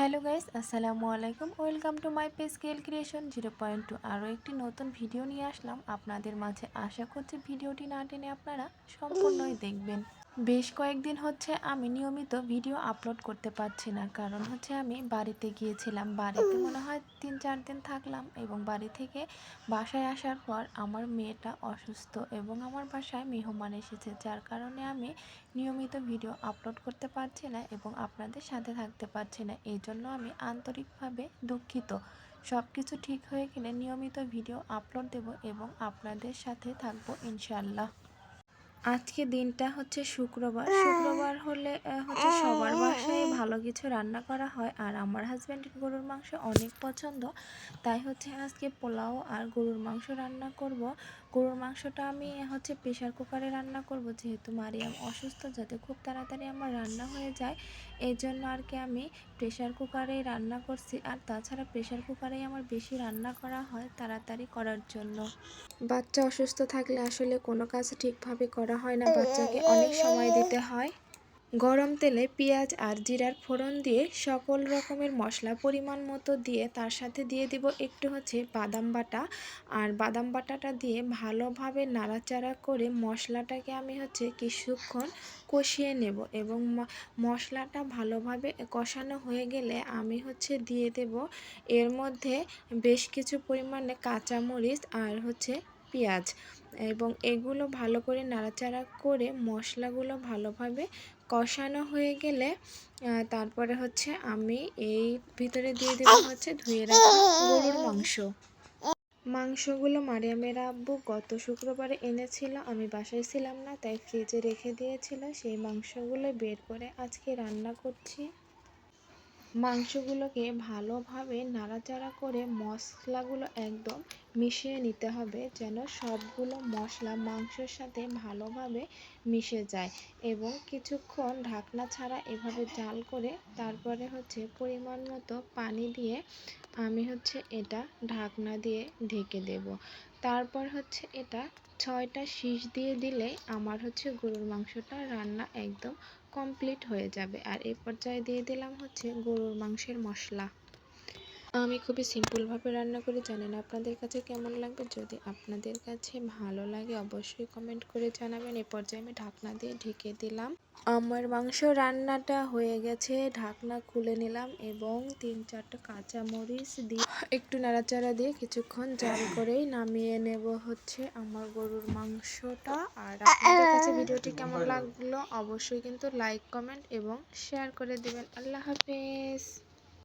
Hello guys, আসসালামু আলাইকুম। Welcome to my page scale creation zero point two. আরও একটি নতুন ভিডিও নিয়ে আসলাম। আপনাদের মাঝে আশা করছি ভিডিওটি না টেনে আপনারা সম্পূর্ণই দেখবেন। বেশ কয়েকদিন হচ্ছে আমি নিয়মিত ভিডিও আপলোড করতে পারছি না। কারণ হচ্ছে আমি বাড়িতে গিয়েছিলাম। বাড়িতে মনে হয় তিন, চার দিন থাকলাম এবং বাড়ি থেকে বাসায় আসার পর আমার মেয়েটা অসুস্থ এবং আমার বাসায় মেহমান এসেছে। যার কারণে আমি নিয়মিত ভিডিও আপলোড করতে পারছি না এবং আপনাদের সাথে থাকতে পারছি না। এই জন্য আমি আন্তরিকভাবে দুঃখিত। সব কিছু ঠিক হয়ে গেলে নিয়মিত ভিডিও আপলোড দেব এবং আপনাদের সাথে থাকব ইনশাল্লাহ আজকে দিনটা হচ্ছে শুক্রবার। শুক্রবার হলে হচ্ছে সবার বাসায় ভালো কিছু রান্না করা হয় আর আমার হাজব্যান্ডের গরুর মাংস অনেক পছন্দ। তাই হচ্ছে আজকে পোলাও আর গরুর মাংস রান্না করব। গরুর মাংসটা আমি হচ্ছে প্রেশার কুকারে রান্না করব যেহেতু মারিয়াম অসুস্থ যাতে খুব তাড়াতাড়ি আমার রান্না হয়ে যায়। এই জন্য আর কি আমি প্রেশার কুকারেই রান্না করছি আর তাছাড়া প্রেশার কুকারেই আমার বেশি রান্না করা হয় তাড়াতাড়ি করার জন্য। বাচ্চা অসুস্থ থাকলে আসলে কোনো কাজ ঠিকভাবে করা হয় না, বাচ্চাকে অনেক সময় দিতে হয়। গরম তেলে পেঁয়াজ আর জিরার ফোড়ন দিয়ে সকল রকমের মশলা পরিমাণ মতো দিয়ে তার সাথে দিয়ে দিব একটু হচ্ছে বাদাম বাটা। আর বাদাম বাটাটা দিয়ে ভালোভাবে নাড়াচাড়া করে মশলাটাকে আমি হচ্ছে কিছুক্ষণ কষিয়ে নেব এবং মশলাটা ভালোভাবে কষানো হয়ে গেলে আমি হচ্ছে দিয়ে দেব। এর মধ্যে বেশ কিছু পরিমাণে কাঁচামরিচ আর হচ্ছে পেঁয়াজ এবং এগুলো ভালো করে নাড়াচাড়া করে মশলাগুলো ভালোভাবে কষানো হয়ে গেলে তারপরে হচ্ছে আমি এই ভিতরে দিয়ে দেবো হচ্ছে ধুয়ে রাখা গরুর মাংস। মাংসগুলো মারিয়ামের আব্বু গত শুক্রবারে এনেছিল, আমি বাসায় ছিলাম না, তাই ফ্রিজে রেখে দিয়েছিল। সেই মাংসগুলো বের করে আজকে রান্না করছি। মাংসগুলোকে ভালোভাবে নাড়াচাড়া করে মশলাগুলো একদম মিশিয়ে নিতে হবে যেন সবগুলো মশলা মাংসের সাথে ভালোভাবে মিশে যায় এবং কিছুক্ষণ ঢাকনা ছাড়া এভাবে জাল করে তারপরে হচ্ছে পরিমাণ মতো পানি দিয়ে আমি হচ্ছে এটা ঢাকনা দিয়ে ঢেকে দেব। তারপর হচ্ছে এটা ছয়টা শীষ দিয়ে দিলেই আমার হচ্ছে গরুর মাংসটা রান্না একদম কমপ্লিট হয়ে যাবে। আর এই পর্যায়ে দিয়ে দিলাম হচ্ছে গরুর মাংসের মশলা। আমি খুবই সিম্পলভাবে রান্না করি জানি না আপনাদের কাছে কেমন লাগবে? যদি আপনাদের কাছে ভালো লাগে, অবশ্যই কমেন্ট করে জানাবেন। এ পর্যায়ে আমি ঢাকনা দিয়ে ঢেকে দিলাম। আমার মাংস রান্নাটা হয়ে গেছে, ঢাকনা খুলে নিলাম এবং তিন চারটা কাঁচা মরিচ দিয়ে একটু নাড়াচাড়া দিয়ে কিছুক্ষণ জাল করেই নামিয়ে নেব হচ্ছে আমার গরুর মাংসটা। আর আপনাদের কাছে ভিডিওটি কেমন লাগল? অবশ্যই কিন্তু লাইক কমেন্ট এবং শেয়ার করে দেবেন। আল্লাহ হাফেজ।